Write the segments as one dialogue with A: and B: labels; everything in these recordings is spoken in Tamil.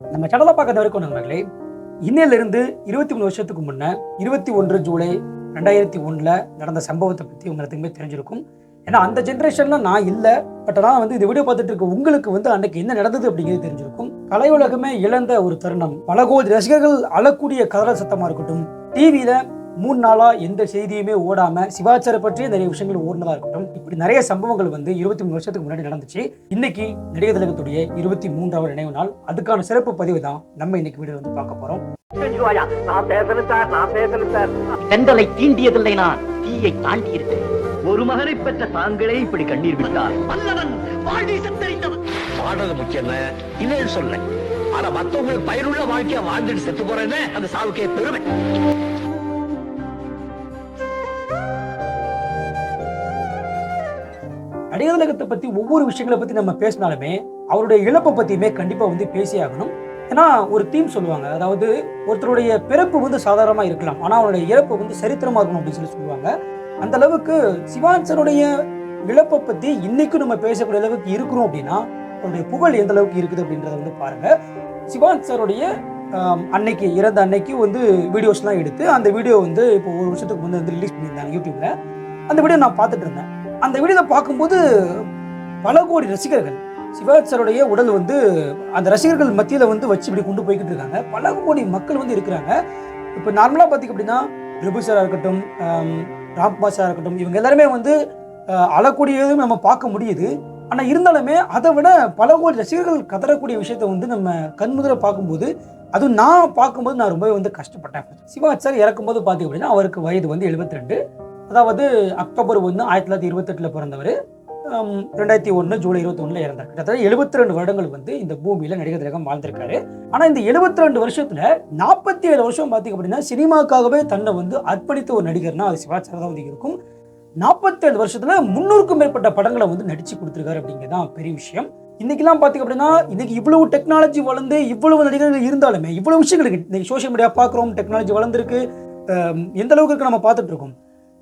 A: நம்ம சேனலை பார்க்க வரைக்கும் நண்பர்களே இன்னையிலிருந்து இருபத்தி மூணு வருஷத்துக்கு முன்னே இருபத்தி ஒன்று ஜூலை ரெண்டாயிரத்தி ஒன்றில் நடந்த சம்பவத்தை பற்றி உங்களுக்கு தெரிஞ்சிருக்கும். ஏன்னா அந்த ஜென்ரேஷனில் நான் இல்லை பட் ஆனால் வந்து இந்த வீடியோ பார்த்துட்டு இருக்க உங்களுக்கு வந்து அன்னைக்கு என்ன நடந்தது அப்படிங்கிறது தெரிஞ்சிருக்கும். கலை உலகமே இழந்த ஒரு தருணம். பல கோடி ரசிகர்கள் அழக்கூடிய கதறல் சத்தமாக இருக்கட்டும் டிவியில் மூணு நாளா எந்த செய்தியுமே ஓடாம சிவாச்சார பற்றிய நிறைய விஷயங்கள் ஓடுனதா இருக்கட்டும். இப்படி நிறைய சம்பவங்கள் வந்து இருபத்தி மூணு வருஷத்துக்கு முன்னாடி நடந்துச்சு. இன்னைக்கு நடிகர் திலகத்துடைய இருபத்தி மூன்றாவது நினைவு நாள். அதுக்கான சிறப்பு பதிவு தான் நம்ம இன்னைக்கு வீடியோ வந்து பார்க்க போறோம்.
B: செந்தலை தீண்டியதில்லை நான் தீயை தாண்டி இருக்கிறேன்
C: ஒரு மகனை பெற்ற தாங்களே இப்படி கண்ணீர் விட்டார்.
B: வல்லவன்
D: வாழ்றது முக்கியம் இல்ல. இல்லைன்னு சொல்ல ஆனா மத்தவங்களுக்கு பயனுள்ள வாழ்க்கைய வாழ்ந்துட்டு செத்து போறேன்னு அந்த சாவுக்கே பெருமை.
A: நடிகர் பற்றி பத்தி ஒவ்வொரு விஷயங்களை பத்தி நம்ம பேசினாலுமே அவருடைய இழப்பை பத்தியுமே கண்டிப்பா வந்து பேசியாகணும் ஏன்னா ஒரு தீம் சொல்லுவாங்க. அதாவது ஒருத்தருடைய பிறப்பு வந்து சாதாரணமா இருக்கலாம். ஆனா அவருடைய இறப்பு வந்து சரித்திரமா இருக்கணும் அப்படின்னு சொல்லி சொல்லுவாங்க. அந்த அளவுக்கு சிவான் இழப்பை பத்தி இன்னைக்கும் நம்ம பேசக்கூடிய அளவுக்கு இருக்கிறோம் அப்படின்னா அவருடைய புகழ் எந்த அளவுக்கு இருக்குது அப்படின்றத வந்து பாருங்க. சிவான் சாருடைய அன்னைக்கு இறந்த அன்னைக்கு வந்து வீடியோஸ்லாம் எடுத்து அந்த வீடியோ வந்து இப்போ ஒரு வருஷத்துக்கு முன்னே வந்து ரிலீஸ் பண்ணியிருந்தாங்க யூடியூப்ல அந்த வீடியோ நான் பார்த்துட்டு இருந்தேன். அந்த வீடியோவை பார்க்கும்போது பல கோடி ரசிகர்கள் சிவாஜ் சாருடைய உடல் வந்து அந்த ரசிகர்கள் மத்தியில் வந்து வச்சு இப்படி கொண்டு போய்கிட்டு இருக்காங்க. பல கோடி மக்கள் வந்து இருக்கிறாங்க. இப்போ நார்மலாக பார்த்திங்க அப்படின்னா பிரபு சாராக இருக்கட்டும் ராம்குமார் சாராக இருக்கட்டும் இவங்க எல்லாருமே வந்து அழக்கூடியதும் நம்ம பார்க்க முடியுது. ஆனால் இருந்தாலுமே அதை விட பல கோடி ரசிகர்கள் கதறக்கூடிய விஷயத்தை வந்து நம்ம கண்முதல பார்க்கும்போது அதுவும் நான் பார்க்கும்போது நான் ரொம்பவே வந்து கஷ்டப்பட்டேன். சிவாஜ் சார் இறக்கும்போது பார்த்தீங்க அப்படின்னா அவருக்கு வயது வந்து 72 அதாவது அக்டோபர் ஒன்று ஆயிரத்தி தொள்ளாயிரத்தி இருபத்தெட்டில் பிறந்தவர். ரெண்டாயிரத்தி ஒன்று ஜூலை இருபத்தி ஒன்றில் இறந்தார். கிட்டத்தட்ட 72 ரெண்டு வருடங்கள் வந்து இந்த பூமியில் நடிகர் திலகம் வாழ்ந்திருக்காரு. ஆனால் இந்த 72 ரெண்டு வருஷத்தில் நாற்பத்தி ஏழு வருஷம் பார்த்தீங்க அப்படின்னா சினிமாக்காகவே தன்னை வந்து அர்ப்பணித்த ஒரு நடிகர்னா அது சிவாச்சாரம் தான் வந்து இருக்கும். நாற்பத்தேழு வருஷத்தில் முன்னூறுக்கும் மேற்பட்ட படங்களை வந்து நடித்து கொடுத்துருக்காரு அப்படிங்கிறது தான் பெரிய விஷயம். இன்றைக்கெல்லாம் பார்த்தீங்க அப்படின்னா இன்றைக்கி இவ்வளவு டெக்னாலஜி வளர்ந்து இவ்வளவு நடிகர்கள் இருந்தாலுமே இவ்வளோ விஷயங்கள் இன்றைக்கி சோஷியல் மீடியா பார்க்குறோம் டெக்னாலஜி வளர்ந்துருக்கு. எந்த அளவுக்கு நம்ம பார்த்துட்டு இருக்கோம்.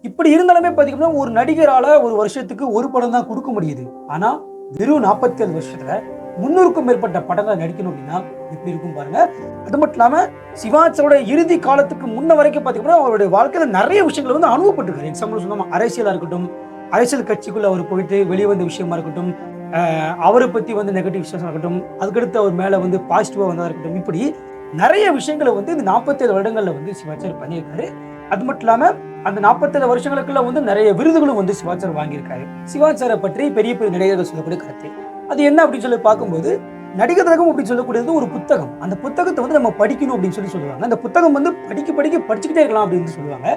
A: இப்படி இருந்தாலுமே பார்த்தீங்கன்னா ஒரு நடிகரால ஒரு வருஷத்துக்கு ஒரு படம் தான் கொடுக்க முடியுது. ஆனா வெறும் நாற்பத்தேழு வருஷத்துல முன்னூறுக்கும் மேற்பட்ட படங்களை நடிக்கணும் அப்படின்னா எப்படி இருக்கும் பாருங்க. அது மட்டும் இல்லாம சிவாச்சரோட இறுதி காலத்துக்கு முன்ன வரைக்கும் பார்த்தீங்கன்னா அவருடைய வாழ்க்கையில நிறைய விஷயங்களை வந்து அனுபவப்பட்டிருக்காரு. எக்ஸாம்பிள் சொன்னோம் அரசியலா இருக்கட்டும் அரசியல் கட்சிக்குள்ள அவர் போயிட்டு வெளியே வந்த விஷயமா இருக்கட்டும் அவரை பத்தி வந்து நெகட்டிவ் விஷயம் இருக்கட்டும் அதுக்கடுத்து அவர் மேல வந்து பாசிட்டிவா வந்ததா இருக்கட்டும் இப்படி நிறைய விஷயங்களை வந்து இந்த நாற்பத்தேழு வருடங்கள்ல வந்து சிவாச்சார் பண்ணியிருக்காரு. அது மட்டும் இல்லாம அந்த நாற்பத்தேழு வருஷங்களுக்குள்ள வந்து நிறைய விருதுகளும் வந்து சிவாச்சார் வாங்கியிருக்காரு. சிவாச்சாரை பற்றி பெரிய பெரிய நடிகர்கள் சொல்லக்கூடிய கருத்து. அது என்ன அப்படின்னு சொல்லி பார்க்கும்போது நடிகர் அப்படின்னு சொல்லக்கூடியது ஒரு புத்தகம். அந்த புத்தகத்தை வந்து நம்ம படிக்கணும் அப்படின்னு சொல்லி சொல்லுவாங்க. அந்த புத்தகம் வந்து படிக்க படிக்க படிச்சுக்கிட்டே இருக்கலாம் அப்படின்னு சொல்லுவாங்க.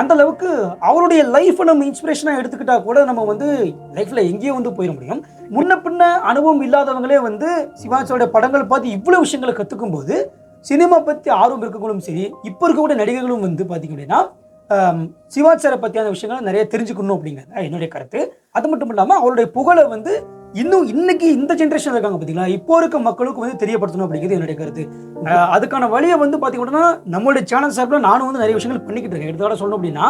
A: அந்த அளவுக்கு அவருடைய லைஃப்பை நம்ம இன்ஸ்பிரேஷனாக எடுத்துக்கிட்டா கூட நம்ம வந்து லைஃப்ல எங்கேயோ வந்து போயிட முடியும். முன்ன பின்ன அனுபவம் இல்லாதவங்களே வந்து சிவாஜியோட படங்கள் பார்த்து இவ்வளவு விஷயங்களை கத்துக்கும் போது சினிமா பற்றி ஆர்வம் இருக்கவங்களும் சரி இப்போ இருக்கக்கூடிய நடிகர்களும் வந்து பார்த்திங்க அப்படின்னா ஆம், சாரை பற்றியான விஷயங்களை நிறைய தெரிஞ்சுக்கணும் அப்படிங்கிறது என்னுடைய கருத்து. அது மட்டும் இல்லாமல் அவருடைய புகழை வந்து இன்னும் இன்னைக்கு இந்த ஜென்ரேஷன் இருக்காங்க பார்த்தீங்களா இப்போ இருக்க மக்களுக்கு வந்து தெரியப்படுத்தணும் அப்படிங்கிறது என்னுடைய கருத்து. அதுக்கான வழியை வந்து பார்த்தீங்கன்னா நம்மளுடைய சேனல் சார்பில் நானும் வந்து நிறைய விஷயங்கள் பண்ணிக்கிட்டு இருக்கேன். எடுத்துக்காட்ட சொல்லணும் அப்படின்னா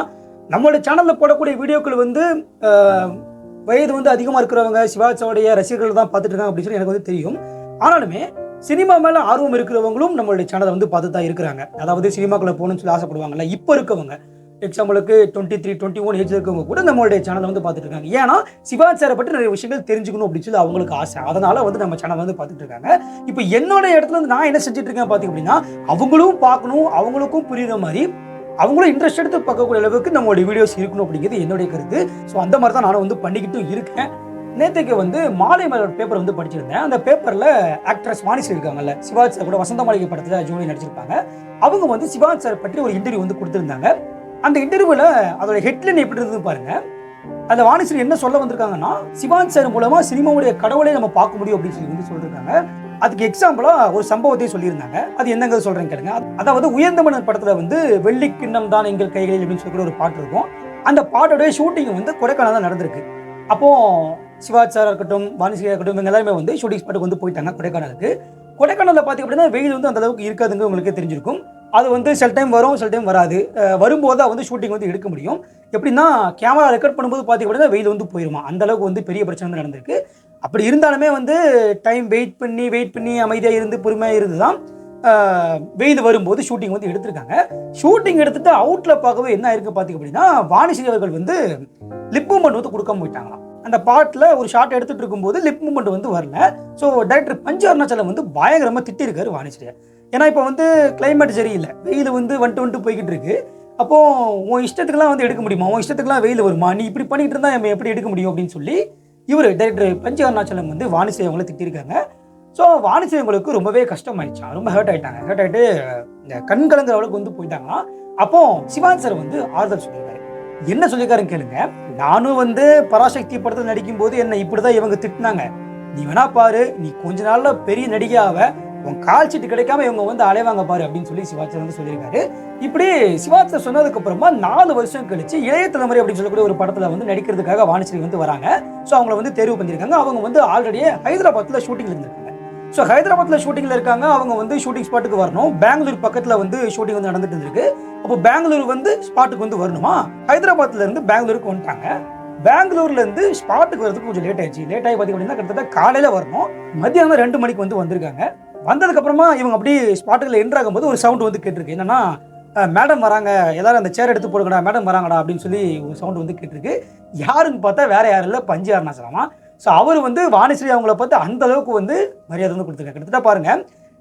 A: நம்மளுடைய சேனலில் போடக்கூடிய வீடியோக்கள் வந்து வயது வந்து அதிகமாக இருக்கிறவங்க சிவாஜியோடைய ரசிகர்கள் தான் பார்த்துட்டு இருக்காங்க அப்படின்னு சொல்லி எனக்கு வந்து தெரியும். ஆனாலுமே சினிமா மேலே ஆர்வம் இருக்கிறவங்களும் நம்மளுடைய சேனலை வந்து பார்த்து தான் இருக்கிறாங்க. அதாவது சினிமாக்குள்ள போகணும்னு சொல்லி ஆசைப்படுவாங்கல்ல இப்போ இருக்கவங்க. எக்ஸாம்பிளுக்கு twenty three twenty one age இருக்கவங்க கூட நம்மளுடைய சேனலை வந்து பார்த்துட்டு இருக்காங்க. ஏன்னா சிவாஜ் சாரை பற்றி நிறைய விஷயங்கள் தெரிஞ்சுக்கணும் அப்படின்னு சொல்லி அவங்களுக்கு ஆசை. அதனால வந்து நம்ம சேனல் வந்து பார்த்துட்டு இருக்காங்க. இப்போ என்னோட இடத்துல வந்து நான் என்ன செஞ்சுட்டு இருக்கேன் பார்த்தீங்க அப்படின்னா அவங்களும் பார்க்கணும் அவங்களுக்கும் புரியுற மாதிரி அவங்களும் இன்ட்ரெஸ்ட் எடுத்து பார்க்கக்கூடிய அளவுக்கு நம்மளுடைய வீடியோஸ் இருக்கணும் அப்படிங்கிறது என்னுடைய கருத்து. ஸோ அந்த மாதிரி தான் நானும் வந்து பண்ணிக்கிட்டும் இருக்கேன். நேற்றுக்கு வந்து மாலை மலர் பேப்பர் வந்து படிச்சிருந்தேன். அந்த பேப்பரில் ஆக்ட்ரஸ் வாணிஸ்ரீ இருக்காங்கல்ல சிவாஜ் சார் கூட வசந்த மாளிகை படத்தில் ஜூனி நடிச்சிருப்பாங்க. அவங்க வந்து சிவாஜ் சார் பற்றி ஒரு இன்டர்வியூ வந்து கொடுத்துருந்தாங்க. அந்த இன்டர்வியூவில் அதோட ஹெட்லைன் எப்படி இருந்தது பாருங்க. அந்த வாணிஸ்ரீ என்ன சொல்ல வந்திருக்காங்கன்னா சிவாஜ் சார் மூலமா சினிமாவுடைய கடவுளை நம்ம பார்க்க முடியும் அப்படின்னு சொல்லி வந்து சொல்லியிருக்காங்க அதுக்கு எக்ஸாம்பிளா ஒரு சம்பவத்தையும் சொல்லியிருந்தாங்க. அது என்னங்க சொல்றேன் கேளுங்க. அதாவது உயர்ந்த மன்னர் படத்துல வந்து வெள்ளி கிண்ணம் தான் எங்கள் கைகளில் அப்படின்னு சொல்லி ஒரு பாட்டு இருக்கும். அந்த பாட்டோடைய ஷூட்டிங் வந்து கொடைக்கானல் தான் நடந்திருக்கு. அப்போ சிவாஜ் சார் இருக்கட்டும் வாணிஸ்ரீ இருக்கட்டும் இவங்க எல்லாருமே வந்து ஷூட்டிங் ஸ்பாட்டுக்கு வந்து போயிட்டாங்க கொடைக்கானலுக்கு. கொடைக்கானலில் பார்த்திங்க அப்படின்னா வெயில் வந்து அந்த அளவுக்கு இருக்காதுங்க உங்களுக்கு தெரிஞ்சிருக்கும். அது வந்து சில டைம் வரும் சில டைம் வராது. வரும்போது தான் வந்து ஷூட்டிங் வந்து எடுக்க முடியும். எப்படின்னா கேமரா ரெக்கார்ட் பண்ணும்போது பார்த்திங்க அப்படின்னா வெயில் வந்து போயிருமா? அந்த அளவுக்கு வந்து பெரிய பிரச்சனை வந்து நடந்திருக்கு. அப்படி இருந்தாலுமே வந்து டைம் வெயிட் பண்ணி வெயிட் பண்ணி அமைதியாக இருந்து பொறுமையாக இருந்து தான் வெயில் வரும்போது ஷூட்டிங் வந்து எடுத்திருக்காங்க. ஷூட்டிங் எடுத்துட்டு அவுட்டில் பார்க்கவே என்ன ஆயிருக்கு பார்த்தீங்க அப்படின்னா வாணிஸ்ரீ அவர்கள் வந்து லிப் மூமெண்ட் வந்து கொடுக்காம போயிட்டாங்களாம். அந்த பாட்டில் ஒரு ஷார்ட் எடுத்துகிட்டு இருக்கும்போது லிப் மூமெண்ட் வந்து வரல. ஸோ டைரக்டர் பஞ்சு அருணாச்சலம் வந்து பயங்கரமாக திட்டிருக்காரு வாணிச்சிரியா ஏன்னா இப்போ வந்து கிளைமேட் சரியில்லை. வெயில் வந்து வந்துட்டு வந்துட்டு போய்கிட்டு இருக்கு. அப்போ உன் இஷ்டத்துக்குலாம் வந்து எடுக்க முடியுமா? உன் இஷ்டத்துக்குலாம் வெயில் வருமா? நீ இப்படி பண்ணிட்டு இருந்தால் நம்ம எப்படி எடுக்க முடியும் அப்படின்னு சொல்லி இவர் டைரக்டர் பஞ்சு அருணாச்சலம் வந்து வாணிஸ்ரீ அவங்கள திட்டிருக்காங்க. ஸோ வாணிஸ்ரீ அவங்களுக்கு ரொம்பவே கஷ்டமாயிடுச்சான் ரொம்ப ஹர்ட் ஆயிட்டாங்க. ஹர்ட் ஆகிட்டு இந்த கண் கலங்குற அளவுக்கு வந்து போயிட்டாங்களாம். அப்போ சிவான் சார் வந்து ஆறுதல் சொல்லியிருக்காரு. என்ன சொல்லியிருக்காருன்னு கேளுங்க. நானும் வந்து பராசக்தி படத்தில் நடிக்கும் போது என்னை இப்படிதான் இவங்க திட்டினாங்க. நீ வேணா பாரு நீ கொஞ்ச நாள்ல பெரிய நடிகையாவ உன் கால் சீட்டு கிடைக்காம இவங்க வந்து அலைவாங்க பாரு அப்படின்னு சொல்லி சிவாச்சர் வந்து சொல்லியிருக்காரு. இப்படி சிவாச்சர் சொன்னதுக்கு அப்புறமா நாலு வருஷம் கழிச்சு இளைய தலைமுறை அப்படின்னு சொல்லக்கூடிய ஒரு படத்துல வந்து நடிக்கிறதுக்காக வாணிஸ்ரீ வந்து வராங்க. ஸோ அவங்கள வந்து தேர்வு பண்ணியிருக்காங்க. அவங்க வந்து ஆல்ரெடியே ஹைதராபாத்ல ஷூட்டிங் இருந்திருக்காங்க ஸோ ஹைதராபாத்தில் ஷூட்டிங்கில் இருக்காங்க. அவங்க வந்து ஷூட்டிங் ஸ்பாட்டுக்கு வரணும். பெங்களூர் பக்கத்தில் வந்து ஷூட்டிங் வந்து நடந்துட்டு இருந்திருக்கு. அப்போ பெங்களூர் வந்து ஸ்பாட்டுக்கு வந்து வரணுமா? ஹைதராபாத்ல இருந்து பெங்களூருக்கு வந்துட்டாங்க. பெங்களூர்ல இருந்து ஸ்பாட்டுக்கு வரதுக்கு கொஞ்சம் லேட் ஆயிடுச்சு. லேட் ஆகி பார்த்தீங்க அப்படின்னா கிட்டத்தட்ட காலையில் வரணும். மத்தியானம் ரெண்டு மணிக்கு வந்து வந்திருக்காங்க. வந்ததுக்கு அப்புறமா இவங்க அப்படியே ஸ்பாட்டுக்குள்ள என்ட்ரு ஆகும்போது ஒரு சவுண்ட் வந்து கேட்டிருக்கு. என்னன்னா மேடம் வராங்க. எல்லாரும் அந்த சேர் எடுத்து போடுங்கடா. மேடம் வராங்கடா. அப்படின்னு சொல்லி ஒரு சவுண்ட் வந்து கேட்டிருக்கு. யாருன்னு பார்த்தா வேற யாரும் இல்லை. பஞ்சு அருணாச்சலமா. ஸோ அவர் வந்து வாணிஸ்ரீ அவங்கள பார்த்து அந்த அளவுக்கு வந்து மரியாதை வந்து கொடுத்துருக்காரு. கிட்டத்தட்ட பாருங்க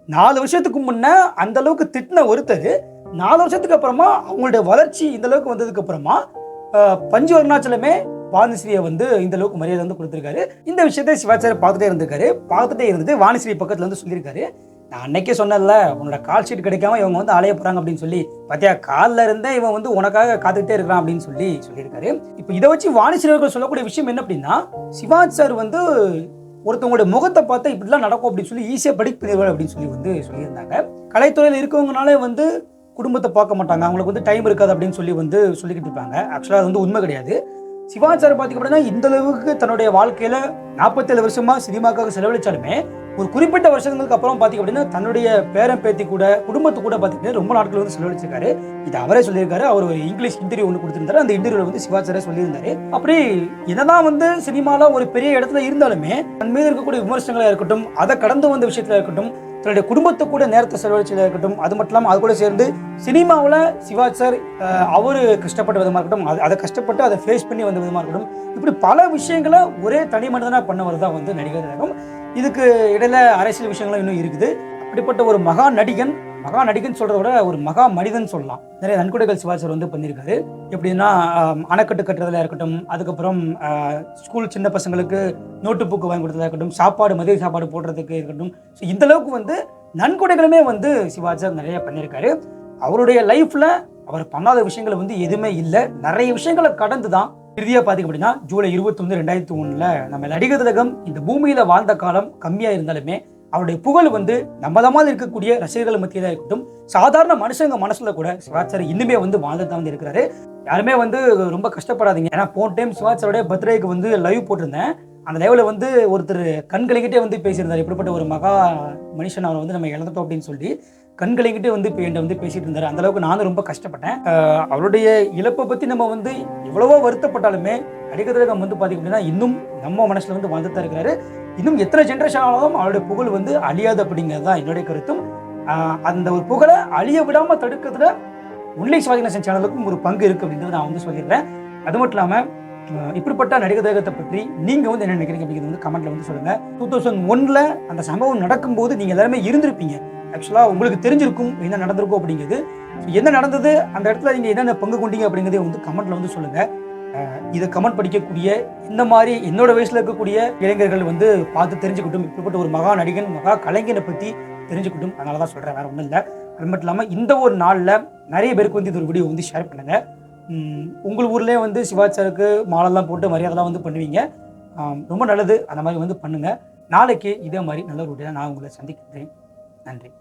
A: நாலு வருஷத்துக்கு முன்னே அந்த அளவுக்கு திட்டின ஒருத்தர் நாலு வருஷத்துக்கு அப்புறமா அவங்களுடைய வளர்ச்சி இந்த அளவுக்கு வந்ததுக்கு அப்புறமா பஞ்சு அருணாச்சலமே வாணிஸ்ரீயை வந்து இந்த அளவுக்கு மரியாதை வந்து கொடுத்துருக்காரு. இந்த விஷயத்தை சிவாச்சாரிய பார்த்துட்டே இருந்திருக்காரு. பார்த்துட்டே இருந்துட்டு வாணிஸ்ரீ பக்கத்தில் வந்து சொல்லியிருக்காரு. நான் அன்னைக்கே சொன்னேன்ல உன்னோட கால் ஷீட் கிடைக்காம இவங்க வந்து அலைய போறாங்க அப்படின்னு சொல்லி. பாத்தியா காலில் இருந்தே இவன் வந்து உனக்காக காத்துக்கிட்டே இருக்கிறான் அப்படின்னு சொல்லி சொல்லியிருக்காரு. இப்போ இதை வச்சு வாணிஸ்ரீ அவர்கள் சொல்லக்கூடிய விஷயம் என்ன அப்படின்னா சிவாஜ் சார் வந்து ஒருத்தவங்களுடைய முகத்தை பார்த்தா இப்படிலாம் நடக்கும் அப்படின்னு சொல்லி ஈஸியாக படிப்பினர்கள் அப்படின்னு சொல்லி வந்து சொல்லியிருந்தாங்க. கலைத்துறையில் இருக்கவங்கனாலே வந்து குடும்பத்தை பார்க்க மாட்டாங்க. அவங்களுக்கு வந்து டைம் இருக்காது அப்படின்னு சொல்லி வந்து சொல்லிக்கிட்டு இருப்பாங்க. ஆக்சுவலாக அது வந்து உண்மை கிடையாது. சிவாச்சாரம் சார் பார்த்தீங்க அப்படின்னா இந்த அளவுக்கு தன்னுடைய வாழ்க்கையில நாற்பத்தேழு வருஷமா சினிமாக்காக செலவழிச்சாலுமே ஒரு குறிப்பிட்ட வருஷங்களுக்கு அப்புறம் பார்த்தீங்க அப்படின்னா தன்னுடைய பேரன் பேத்தி கூட குடும்பத்து கூட பார்த்தீங்கன்னா ரொம்ப நாட்கள் வந்து செலவழிச்சிருக்காரு. இது அவரே சொல்லியிருக்காரு. அவர் ஒரு இங்கிலீஷ் இன்டர்வியூ ஒன்று கொடுத்துருந்தாரு. அந்த இன்டர்வியூவில் வந்து சிவாஜ் சொல்லியிருந்தாரு. அப்படி என்னதான் வந்து சினிமாவில் ஒரு பெரிய இடத்துல இருந்தாலுமே தன் மீது இருக்கக்கூடிய விமர்சனங்களாக இருக்கட்டும் அதை கடந்து வந்த விஷயத்தில் இருக்கட்டும் தன்னுடைய குடும்பத்தை கூட நேரத்தை செலவழிச்சதாக இருக்கட்டும் அது மட்டும் இல்லாமல் அது கூட சேர்ந்து சினிமாவில் சிவாஜ் சார் அவர் கஷ்டப்பட்ட விதமாக இருக்கட்டும் அது அதை கஷ்டப்பட்டு அதை ஃபேஸ் பண்ணி வந்த விதமாக இருக்கட்டும். இப்படி பல விஷயங்களை ஒரே தனி மனிதனாக பண்ணவர் தான் வந்து நடிகர் திலகம் இதுக்கு இடையில அரசியல் விஷயங்களும் இன்னும் இருக்குது. அப்படிப்பட்ட ஒரு மகா நடிகன் மகா நடிகன் சொல்றத விட ஒரு மகா மனிதன் சொல்லலாம். நிறைய நன்கொடைகள் சிவாசர் வந்து பண்ணியிருக்காரு. எப்படின்னா அணைக்கட்டு கட்டுறதுல இருக்கட்டும் அதுக்கப்புறம் ஸ்கூல் சின்ன பசங்களுக்கு நோட்டு புக்கு வாங்கி கொடுத்ததாக இருக்கட்டும் சாப்பாடு மதிய சாப்பாடு போடுறதுக்கு இருக்கட்டும். ஸோ இந்த அளவுக்கு வந்து நன்கொடைகளுமே வந்து சிவாஜர் நிறைய பண்ணியிருக்காரு. அவருடைய லைஃப்ல அவர் பண்ணாத விஷயங்கள் வந்து எதுவுமே இல்லை. நிறைய விஷயங்களை கடந்து தான் இறுதியாக பார்த்தீங்க அப்படின்னா ஜூலை இருபத்தொன்று ரெண்டாயிரத்தி ஒன்றில் நம்ம நடிகர் திலகம் இந்த பூமியில் வாழ்ந்த காலம் கம்மியாக இருந்தாலுமே அவருடைய புகழ் வந்து நம்மதமாக இருக்கக்கூடிய ரசிகர்கள் மத்தியதாக இருக்கட்டும் சாதாரண மனுஷங்க மனசுல கூட சிவாச்சாரி இன்னுமே வந்து வாழ்ந்து தான் வந்து இருக்கிறாரு. யாருமே வந்து ரொம்ப கஷ்டப்படாதீங்க. ஏன்னா போன டைம் சிவாஜ் பர்த்டேக்கு வந்து லைவ் போட்டிருந்தேன். அந்த லைவ்ல வந்து ஒருத்தர் கண்களைக்கிட்டே வந்து பேசியிருந்தார். இப்படிப்பட்ட ஒரு மகா மனுஷன் அவரை வந்து நம்ம இழந்துட்டோம் அப்படின்னு சொல்லி கண்களைக்கிட்டே வந்து இப்போ என்கிட்ட வந்து பேசிட்டு இருந்தார். அந்த அளவுக்கு நானும் ரொம்ப கஷ்டப்பட்டேன். அவருடைய இழப்பை பற்றி நம்ம வந்து எவ்வளவோ வருத்தப்பட்டாலுமே நடிகர் திலகம் வந்து பார்த்தீங்க அப்படின்னா இன்னும் நம்ம மனசுல வந்து வாழ்ந்துட்டு தான் இருக்கிறாரு. இன்னும் எத்தனை ஜென்ரேஷன் ஆனாலும் அவருடைய புகழ் வந்து அழியாது அப்படிங்கிறது தான் என்னுடைய கருத்தும். அந்த ஒரு புகழை அழிய விடாமல் தடுக்கிறதுல உன்னை சுவாதிநேசன் சேனலுக்கும் ஒரு பங்கு இருக்கு அப்படின்றத நான் வந்து சொல்லிடுறேன். அது மட்டும் இல்லாமல் இப்படிப்பட்ட நடிகர் தேகத்தை பற்றி நீங்கள் வந்து என்ன நினைக்கிறீங்க அப்படிங்கிறது வந்து கமெண்ட்ல வந்து சொல்லுங்கள் டூ தௌசண்ட் ஒன்ல அந்த சம்பவம் நடக்கும்போது நீங்கள் எல்லாருமே இருந்திருப்பீங்க. ஆக்சுவலாக உங்களுக்கு தெரிஞ்சிருக்கும் என்ன நடந்திருக்கும் அப்படிங்கிறது. என்ன நடந்தது அந்த இடத்துல நீங்கள் என்னென்ன பங்கு கொண்டீங்க அப்படிங்கிறதே வந்து கமெண்ட்ல வந்து சொல்லுங்கள் இதை கமெண்ட் படிக்கக்கூடிய இந்த மாதிரி என்னோட வயசுல இருக்கக்கூடிய இளைஞர்கள் வந்து பார்த்து தெரிஞ்சுக்கிட்டும். இப்படிப்பட்ட ஒரு மகா நடிகன் மகா கலைஞனை பத்தி தெரிஞ்சுக்கிட்டும். அதனால தான் சொல்றேன் வேற ஒன்றும் இல்லை. அது மட்டும் இல்லாமல் இந்த ஒரு நாளில் நிறைய பேருக்கு வந்து இது ஒரு வீடியோ வந்து ஷேர் பண்ணுங்க. உங்கள் ஊர்லேயே வந்து சிவாச்சாருக்கு மாலெல்லாம் போட்டு மரியாதைலாம் வந்து பண்ணுவீங்க. ரொம்ப நல்லது. அந்த மாதிரி வந்து பண்ணுங்க. நாளைக்கு இதே மாதிரி நல்ல ஒரு வீடியோ நான் உங்களை சந்திக்கிறேன். நன்றி.